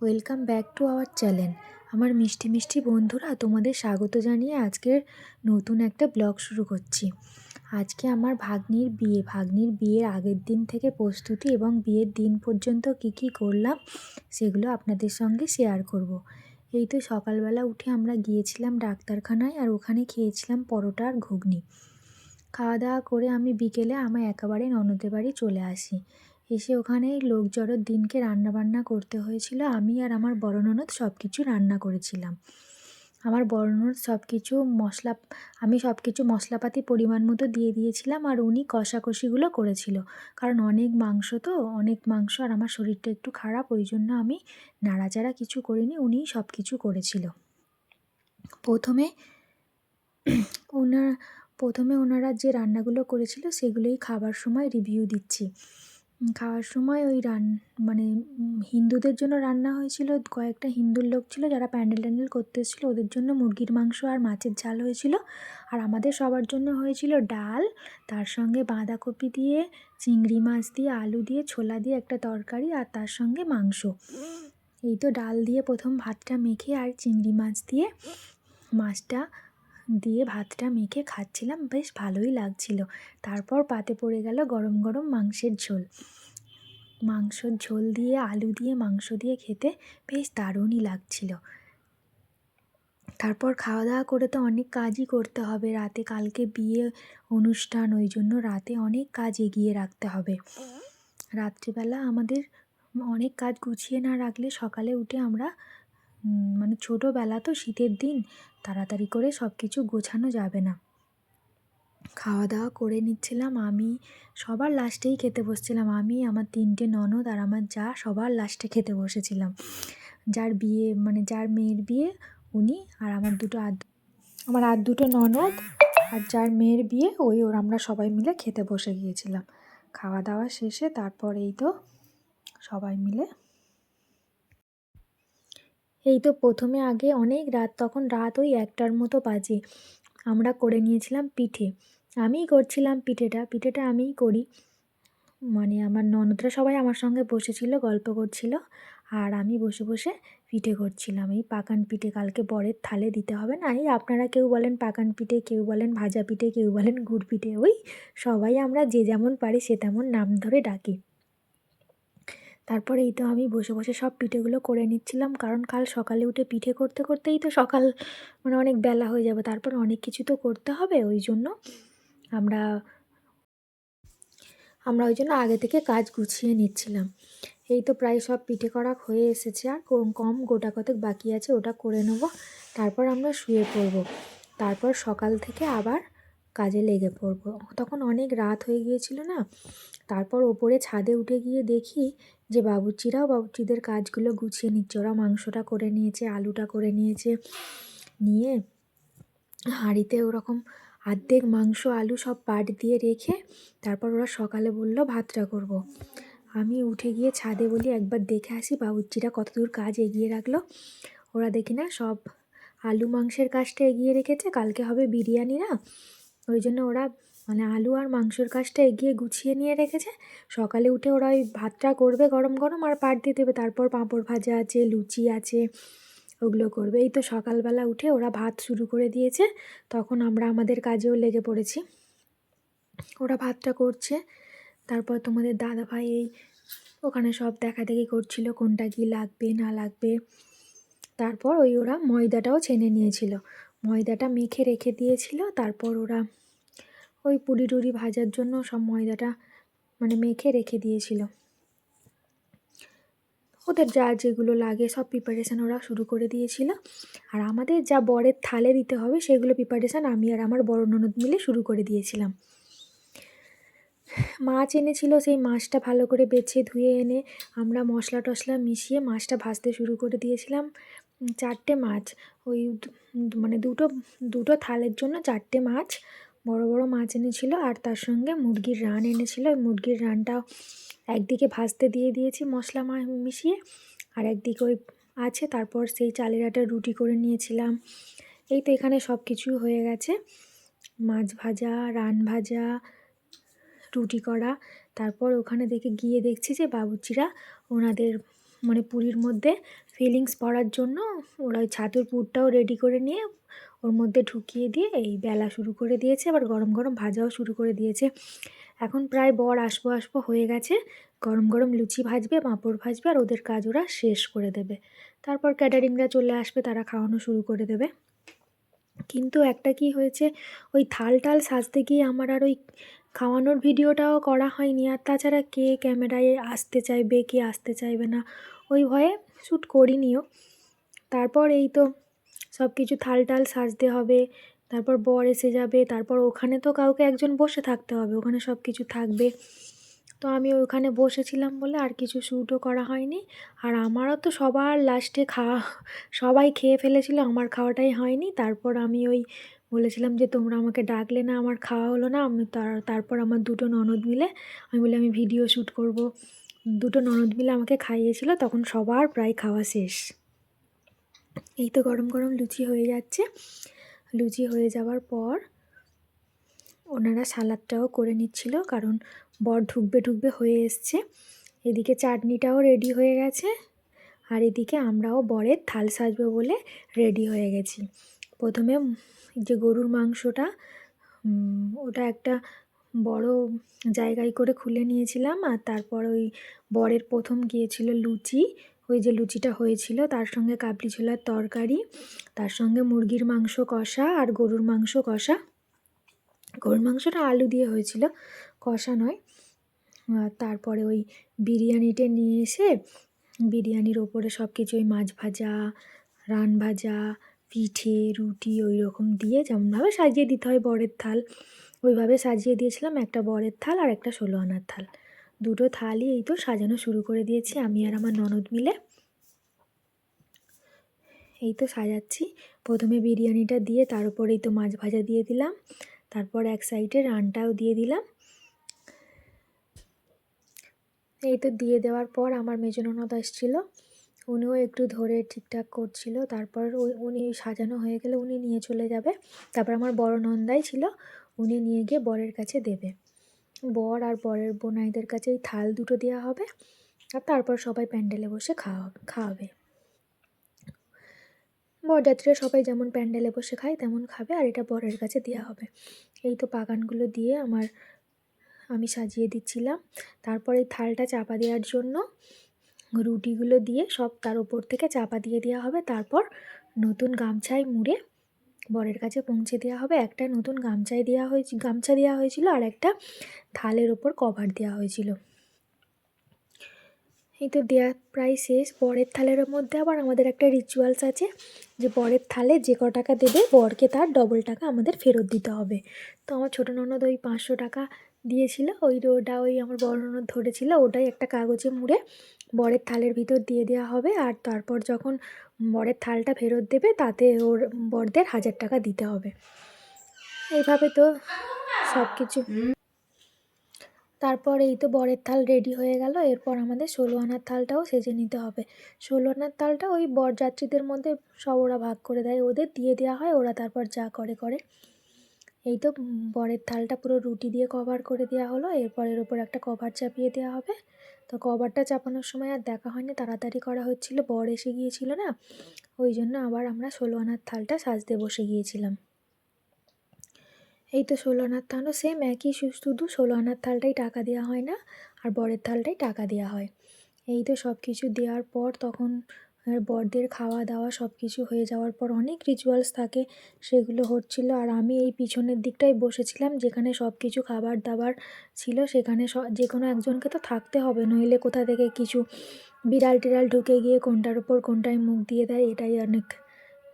Welcome back to our channel আমার মিষ্টি মিষ্টি বন্ধুরা, তোমাদের স্বাগত জানিয়ে আজকের নতুন একটা ব্লগ শুরু করছি। আজকে আমার ভাগ্নির বিয়ে, ভাগ্নির বিয়ের আগের দিন থেকে প্রস্তুতি এবং বিয়ের দিন পর্যন্ত কি কি করলাম সেগুলো আপনাদের সঙ্গে শেয়ার করব। এই তো সকালবেলা উঠে আমরা গিয়েছিলাম ডাক্তারখানায় আর ওখানে খেয়েছিলাম পরোটা আর ঘুগনি। খাওয়া দাওয়া করে আমি বিকেলে আমার একেবারে ননদের বাড়ি চলে আসি। এসে ওখানে লোক জড়োর দিনকে রান্নাবান্না করতে হয়েছিল। আমি আর আমার বড় ননদ সব কিছু রান্না করেছিলাম। আমার বড় ননদ সব কিছু মশলা, আমি সব কিছু মশলাপাতি পরিমাণ মতো দিয়ে দিয়েছিলাম আর উনি কষাকষিগুলো করেছিল। কারণ অনেক মাংস তো, অনেক মাংস আর আমার শরীরটা একটু খারাপ, ওই জন্য আমি নাড়াচাড়া কিছু করিনি উনিই সব কিছু করেছিল। প্রথমে ওনার প্রথমে ওনারা যে রান্নাগুলো করেছিল সেগুলোই খাবার সময় রিভিউ দিচ্ছি। খাওয়ার সময় ওই রান মানে হিন্দুদের জন্য রান্না হয়েছিল, কয়েকটা হিন্দুর লোক ছিল যারা প্যান্ডেল ট্যান্ডেল করতে এসেছিল, ওদের জন্য মুরগির মাংস আর মাছের ঝাল হয়েছিল। আর আমাদের সবার জন্য হয়েছিল ডাল, তার সঙ্গে বাঁধাকপি দিয়ে, চিংড়ি মাছ দিয়ে, আলু দিয়ে, ছোলা দিয়ে একটা তরকারি আর তার সঙ্গে মাংস। এই তো ডাল দিয়ে প্রথম ভাতটা মেখে আর চিংড়ি মাছ দিয়ে মাছটা দিয়ে ভাতটা মেখে খাচ্ছিলাম, বেশ ভালোই লাগছিল। তারপর পাতে পড়ে গেল গরম গরম মাংসের ঝোল। মাংসর ঝোল দিয়ে, আলু দিয়ে, মাংস দিয়ে খেতে বেশ দারুণই লাগছিল। তারপর খাওয়া দাওয়া করে তো অনেক কাজই করতে হবে। রাতে কালকে বিয়ে অনুষ্ঠান, ওই জন্য রাতে অনেক কাজ এগিয়ে রাখতে হবে। রাত্রিবেলা আমাদের অনেক কাজ গুছিয়ে না রাখলে সকালে উঠে আমরা মানে ছোটোবেলা তো শীতের দিন তাড়াতাড়ি করে সব কিছু গোছানো যাবে না। খাওয়া দাওয়া করে নিচ্ছিলাম, আমি সবার লাস্টেই খেতে বসছিলাম। আমি, আমার তিনটে ননদ আর আমার যা সবার লাস্টে খেতে বসেছিলাম। যার বিয়ে মানে যার মেয়ের বিয়ে, উনি আর আমার দুটো আর আমার আর দুটো ননদ আর যার মেয়ের বিয়ে, ওই ওর আমরা সবাই মিলে খেতে বসে গিয়েছিলাম। খাওয়া দাওয়া শেষে তারপর এই তো সবাই মিলে এই তো প্রথমে আগে অনেক রাত, তখন রাত ওই একটার মতো বাজে। আমরা করে নিয়েছিলাম পিঠে। আমিই করছিলাম পিঠেটা পিঠেটা আমিই করি। মানে আমার ননদরা সবাই আমার সঙ্গে বসেছিল, গল্প করছিল, আর আমি বসে বসে পিঠে করছিলাম। এই পাকান পিঠে কালকে বরের থালে দিতে হবে না? এই আপনারা কেউ বলেন পাকান পিঠে, কেউ বলেন ভাজা পিঠে, কেউ বলেন গুড় পিঠে, ওই সবাই আমরা যে যেমন পারি সে তেমন নাম ধরে ডাকি। তারপর এই তো আমি বসে বসে সব পিঠেগুলো করে নিচ্ছিলাম, কারণ কাল সকালে উঠে পিঠে করতে করতেই তো সকাল মানে অনেক বেলা হয়ে যাবে, তারপর অনেক কিছু তো করতে হবে ওই জন্য আমরা আমরা ওই জন্য আগে থেকে কাজ গুছিয়ে নিচ্ছিলাম। এই তো প্রায় সব পিঠে করা হয়ে এসেছে, আর কম গোটা কতক বাকি আছে ওটা করে নেব, তারপর আমরা শুয়ে পড়ব। তারপর সকাল থেকে আবার কাজে লেগে পড়ব। তখন অনেক রাত হয়ে গিয়েছিল না? তারপর ওপরে ছাদে উঠে গিয়ে দেখি যে বাবুর্চিরাও বাবুর্চিদের কাজগুলো গুছিয়ে নিচ্ছে। ওরা মাংসটা করে নিয়েছে, আলুটা করে নিয়েছে। নিয়ে হাঁড়িতে ওরকম আর্ধেক মাংস, আলু সব পাট দিয়ে রেখে তারপর ওরা সকালে বলল, ভাতটা করব। আমি উঠে গিয়ে ছাদে বলি, একবার দেখে আসি বাবুর্চিরা কতদূর কাজ এগিয়ে রাখল। ওরা দেখি না, সব আলু মাংসের কাজটা এগিয়ে রেখেছে। কালকে হবে বিরিয়ানি না? ওই জন্য ওরা মানে আলু আর মাংসর কাজটা এগিয়ে গুছিয়ে নিয়ে রেখেছে। সকালে উঠে ওরা ওই ভাতটা করবে গরম গরম আর পাট দিয়ে দেবে। তারপর পাঁপড় ভাজা আছে, লুচি আছে, ওগুলো করবে। এই তো সকালবেলা উঠে ওরা ভাত শুরু করে দিয়েছে। তখন আমরা আমাদের কাজেও লেগে পড়েছি। ওরা ভাতটা করছে। তারপর তোমাদের দাদা ভাই এই ওখানে সব দেখা দেখি করছিল, কোনটা কি লাগবে, না লাগবে। তারপর ওই ওরা ময়দাটাও ছেনে নিয়েছিল। ময়দাটা মেখে রেখে দিয়েছিল। তারপর ওরা ওই পুরি টুরি ভাজার জন্য সব ময়দাটা মানে মেখে রেখে দিয়েছিল। ওদের যা যেগুলো লাগে সব প্রিপারেশান ওরা শুরু করে দিয়েছিল। আর আমাদের যা বরের থালে দিতে হবে সেগুলো প্রিপারেশান আমি আর আমার বড় ননদ মিলে শুরু করে দিয়েছিলাম। মাছ এনেছিল, সেই মাছটা ভালো করে বেছে ধুয়ে এনে আমরা মশলা টশলা মিশিয়ে মাছটা ভাজতে শুরু করে দিয়েছিলাম। চারটে মাছ। ওই মানে দুটো দুটো থালের জন্য চারটে মাছ। বড় বড় মাছ এনেছিল আর তার সঙ্গে মুরগির রান এনেছিল। ওই মুরগির রানটাও একদিকে ভাজতে দিয়ে দিয়েছি মশলা মিশিয়ে আর একদিকে ওই আছে। তারপর সেই চালের আটা রুটি করে নিয়েছিলাম। এই তো এখানে সব কিছু হয়ে গেছে। মাছ ভাজা, রান ভাজা, রুটি করা। তারপর ওখানে দেখে গিয়ে দেখছি যে বাবুচিরা ওনাদের মানে পুরীর মধ্যে ফিলিংস ভরার জন্য ওরা ওই ছাতুর পুরটাও রেডি করে নিয়ে ওর মধ্যে ঢুকিয়ে দিয়ে এই বেলা শুরু করে দিয়েছে। আবার গরম গরম ভাজাও শুরু করে দিয়েছে। এখন প্রায় বর আসব আসব হয়ে গেছে। গরম গরম লুচি ভাজবে, পাঁপড় ভাজবে আর ওদের কাজ ওরা শেষ করে দেবে। তারপর ক্যাটারিংরা চলে আসবে, তারা খাওয়ানো শুরু করে দেবে। কিন্তু একটা কি হয়েছে, ওই থাল টাল সাজতে গিয়ে আমার আর ওই খাওয়ানোর ভিডিওটাও করা হয়নি। আর তাছাড়া কে ক্যামেরায় আসতে চাইবে, কে আসতে চাইবে না, ওই ভয়ে শ্যুট করিনিও। তারপর এই তো সব কিছু থাল টাল সাজতে হবে, তারপর বর এসে যাবে, তারপর ওখানে তো কাউকে একজন বসে থাকতে হবে, ওখানে সব কিছু থাকবে। তো আমি ওখানে বসেছিলাম বলে আর কিছু শ্যুটও করা হয়নি। আর আমারও তো সবার লাস্টে খাওয়া, সবাই খেয়ে ফেলেছিল, আমার খাওয়াটাই হয়নি। তারপর আমি ওই বলেছিলাম যে, তোমরা আমাকে ডাকলে না আমার খাওয়া হলো না, আমি তার, তারপর আমার দুটো ননদ মিলে আমি বলি আমি ভিডিও শ্যুট করব। দুটো ননদ মিলে আমাকে খাইয়েছিল, তখন সবার প্রায় খাওয়া শেষ। এই তো গরম গরম লুচি হয়ে যাচ্ছে। লুচি হয়ে যাওয়ার পর ওনারা সালাদটাও করে নিচ্ছিল, কারণ বর ঢুকবে ঢুকবে হয়ে এসছে। এদিকে চাটনিটাও রেডি হয়ে গেছে, আর এদিকে আমরাও বরের থাল সাজবো বলে রেডি হয়ে গেছি। প্রথমে যে গরুর মাংসটা ওটা একটা বড় জায়গায় করে খুলে নিয়েছিলাম আর তারপর ওই বরের প্রথম গিয়েছিল লুচি। ওই যে লুচিটা হয়েছিল, তার সঙ্গে কাবলি ছোলার তরকারি, তার সঙ্গে মুরগির মাংস কষা আর গরুর মাংস কষা। গরুর মাংসটা আলু দিয়ে হয়েছিল, কষা নয়। তারপরে ওই বিরিয়ানিটা নিয়ে এসে, বিরিয়ানির ওপরে সব কিছু ওই মাছ ভাজা, রান ভাজা পিঠে, রুটি ওই রকম দিয়ে যেমনভাবে সাজিয়ে দিতে হয় বরের থাল। ওইভাবে সাজিয়ে দিয়েছিলাম একটা বরের থাল আর একটা ষোলো আনার থাল। দুটো থালই এই তো সাজানো শুরু করে দিয়েছি আমি আর আমার ননদ মিলে। এই তো সাজাচ্ছি। প্রথমে বিরিয়ানিটা দিয়ে তার উপরেই তো মাছ ভাজা দিয়ে দিলাম। তারপর এক সাইডে রানটাও দিয়ে দিলাম। এই তো দিয়ে দেওয়ার পর আমার মেজো ননদ আসছিল। উনিও একটু ধরে ঠিকঠাক করছিল। তারপর উনি সাজানো হয়ে গেলে উনি নিয়ে চলে যাবে। তারপর আমার বড় নন্দাই ছিল, উনি নিয়ে গিয়ে বরের কাছে দেবে। বর আর বরের বোনাইদের কাছে এই থাল দুটো দেওয়া হবে, আর তারপর সবাই প্যান্ডেলে বসে খাওয়া, খাওয়াবে। বরযাত্রীরা সবাই যেমন প্যান্ডেলে বসে খায়, তেমন খাবে, আর এটা বরের কাছে দেওয়া হবে। এই তো বাগানগুলো দিয়ে আমার, আমি সাজিয়ে দিচ্ছিলাম। তারপর এই থালটা চাপা দেওয়ার জন্য রুটিগুলো দিয়ে সব তার উপর থেকে চাপা দিয়ে দেওয়া হবে। তারপর নতুন গামছায় মুড়ে বরের কাছে পৌঁছে দেওয়া হবে। একটা নতুন গামছায় দেওয়া হয়েছে গামছা দেওয়া হয়েছিল আর একটা থালের ওপর কভার দেওয়া হয়েছিল। এই তো দেওয়া প্রায় শেষ। বরের থালের মধ্যে আবার আমাদের একটা রিচুয়ালস আছে যে বরের থালে যে ক টাকা দেবে, বরকে তার ডবল টাকা আমাদের ফেরত দিতে হবে। তো আমার ছোটো ননদ ওই পাঁচশো টাকা দিয়েছিল। ওই ওটা ওই আমার ননদ ধরেছিল, ওটাই একটা কাগজে মুড়ে বরের থালের ভিতর দিয়ে দেওয়া হবে। আর তারপর যখন বরের থালটা ফেরত দেবে, তাতে ওর বরদের হাজার টাকা দিতে হবে। এইভাবে তো সব কিছু তারপর এই তো বরের থাল রেডি হয়ে গেল। এরপর আমাদের ষোলো আনার থালটাও সেজে নিতে হবে। ষোলো আনার থালটা ওই বরযাত্রীদের মধ্যে সব ওরা ভাগ করে দেয়। ওদের দিয়ে দেওয়া হয়, ওরা তারপর যা করে করে। এই তো বরের থালটা পুরো রুটি দিয়ে কভার করে দেওয়া হলো। এরপর এর ওপর একটা কভার চাপিয়ে দেওয়া হবে। তো কভারটা চাপানোর সময় আর দেখা হয়নি, তাড়াতাড়ি করা হচ্ছিল। বর এসে গিয়েছিল না, ওই জন্য আবার আমরা ষোলো আনার থালটা সাজতে বসে গিয়েছিলাম। এই তো ষোলো আনার থালও সেম একই শুধু ষোলো আনার থালটাই টাকা দেওয়া হয় না, আর বরের থালটাই টাকা দেওয়া হয়। এই তো সব কিছু দেওয়ার পর তখন বরদের খাওয়া দাওয়া সব কিছু হয়ে যাওয়ার পর অনেক রিচুয়ালস থাকে, সেগুলো হচ্ছিল। আর আমি এই পিছনের দিকটায় বসেছিলাম, যেখানে সব কিছু খাবার দাবার ছিল, সেখানে যে কোনো একজনকে তো থাকতে হবে, নইলে কোথা থেকে কিছু বিড়াল টিড়াল ঢুকে গিয়ে কোনটার ওপর কোনটায় মুখ দিয়ে দেয়, এটাই অনেক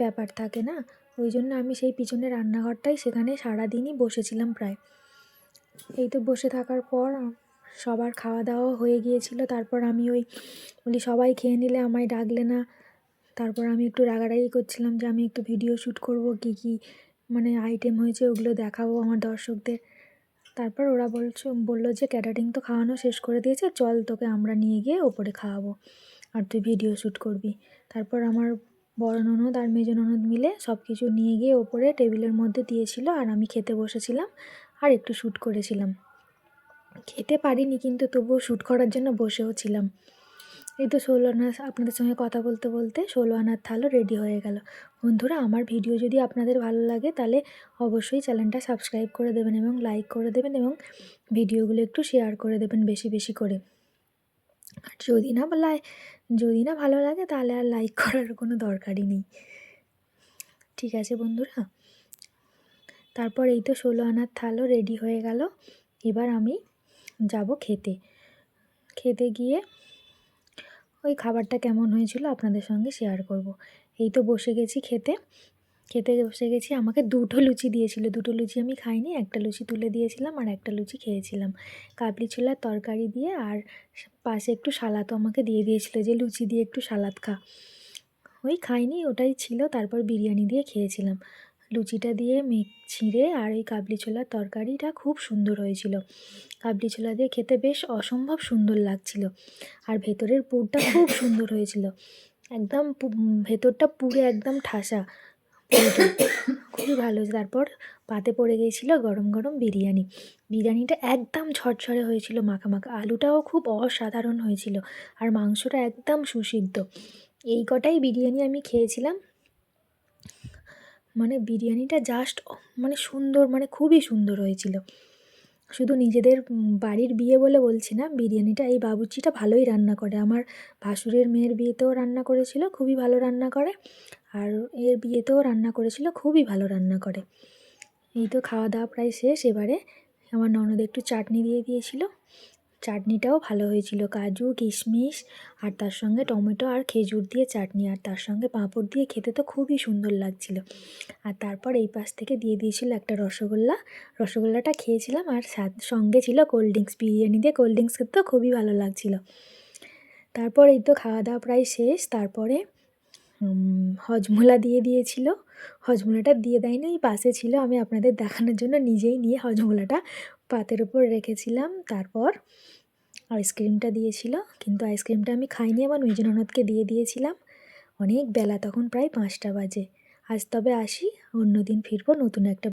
ব্যাপার থাকে না? ওই জন্য আমি সেই পিছনে রান্নাঘরটাই সেখানে সারাদিনই বসেছিলাম প্রায়। এই তো বসে থাকার পর সবার খাওয়া দাওয়া হয়ে গিয়েছিল। তারপর আমি ওই, বলি, সবাই খেয়ে নিলে আমায় ডাকলে না? তারপর আমি একটু রাগারাগি করছিলাম যে আমি একটু ভিডিও শ্যুট করব, কী কী মানে আইটেম হয়েছে ওগুলো দেখাবো আমার দর্শকদের। তারপর ওরা বলছো, বলল যে, ক্যাটারিং তো খাওয়ানো শেষ করে দিয়েছে, চল তোকে আমরা নিয়ে গিয়ে ওপরে খাওয়াবো আর তুই ভিডিও শ্যুট করবি। তারপর আমার বড় ননদ আর মেজো ননদ মিলে সব কিছু নিয়ে গিয়ে ওপরে টেবিলের মধ্যে দিয়েছিল আর আমি খেতে বসেছিলাম আর একটু শ্যুট করেছিলাম। খেতে পারিনি কিন্তু তবুও শ্যুট করার জন্য বসেও ছিলাম। এই তো ষোলো আনা আপনাদের সঙ্গে কথা বলতে বলতে ষোলো আনার থালও রেডি হয়ে গেল। বন্ধুরা, আমার ভিডিও যদি আপনাদের ভালো লাগে তাহলে অবশ্যই চ্যানেলটা সাবস্ক্রাইব করে দেবেন এবং লাইক করে দেবেন এবং ভিডিওগুলো একটু শেয়ার করে দেবেন বেশি বেশি করে। আর যদি না লাই যদি না ভালো লাগে তাহলে আর লাইক করার কোনো দরকারই নেই। ঠিক আছে বন্ধুরা? তারপর এই তো ষোলো আনার থালও রেডি হয়ে গেল। এবার আমি যাব খেতে। খেতে গিয়ে ওই খাবারটা কেমন হয়েছিল আপনাদের সঙ্গে শেয়ার করব। এই তো বসে গেছি খেতে। খেতে বসে গেছি, আমাকে দুটো লুচি দিয়েছিল। দুটো লুচি আমি খাইনি, একটা লুচি তুলে দিয়েছিলাম আর একটা লুচি খেয়েছিলাম। কাবলি ছোলার তরকারি দিয়ে আর পাশে একটু সালাদও আমাকে দিয়ে দিয়েছিল যে লুচি দিয়ে একটু সালাদ খা। ওই খাইনি, ওটাই ছিল, তারপর বিরিয়ানি দিয়ে খেয়েছিলাম। লুচিটা দিয়ে মেঘ ছিঁড়ে আর ওই কাবলি ছোলার তরকারিটা খুব সুন্দর হয়েছিল। কাবলি ছোলা দিয়ে খেতে বেশ অসম্ভব সুন্দর লাগছিল আর ভেতরের পুরটা খুব সুন্দর হয়েছিল। একদম ভেতরটা পুরো একদম ঠাসা। খুবই ভালো তারপর পাতে পড়ে গিয়েছিল গরম গরম বিরিয়ানি। বিরিয়ানিটা একদম ঝরঝরে হয়েছিল মাখা মাখা। আলুটাও খুব অসাধারণ হয়েছিল আর মাংসটা একদম সুসিদ্ধ। এই কটাই বিরিয়ানি আমি খেয়েছিলাম। মানে বিরিয়ানিটা জাস্ট মানে সুন্দর মানে খুবই সুন্দর হয়েছিল। শুধু নিজেদের বাড়ির বিয়ে বলে বলছি না, বিরিয়ানিটা এই বাবুর্চিটা ভালোই রান্না করে। আমার ভাসুরের মেয়ের বিয়েতেও রান্না করেছিল, খুবই ভালো রান্না করে। আর এর বিয়েতেও রান্না করেছিল, খুবই ভালো রান্না করে। এই তো খাওয়া দাওয়া প্রায় শেষ। এবারে আমার ননদ একটু চাটনি দিয়ে দিয়েছিল। চাটনিটাও ভালো হয়েছিল, কাজু, কিশমিশ আর তার সঙ্গে টমেটো আর খেজুর দিয়ে চাটনি আর তার সঙ্গে পাঁপড় দিয়ে খেতে তো খুবই সুন্দর লাগছিল। আর তারপর এই পাশ থেকে দিয়ে দিয়েছিল একটা রসগোল্লা। রসগোল্লাটা খেয়েছিলাম আর সঙ্গে ছিল কোল্ড ড্রিঙ্কস, বিরিয়ানি দিয়ে কোল্ড ড্রিঙ্কস খেতেও খুবই ভালো লাগছিল। তারপর এই তো খাওয়া দাওয়া প্রায় শেষ, তারপরে হজমোলা দিয়ে দিয়েছিল। হজমোলাটা দিয়ে দেয়নি ওই পাশে ছিল, আমি আপনাদের দেখানোর জন্য নিজেই নিয়ে হজমোলাটা পাতের উপর রেখেছিলাম। তারপর আইসক্রিমটা দিয়েছিল। কিন্তু আইসক্রিমটা আমি খাইনি আমার মেজো দিয়ে দিয়েছিলাম। অনেক বেলা, তখন প্রায় পাঁচটা বাজে। আজ তবে আসি অন্য দিন ফিরবো, নতুন একটা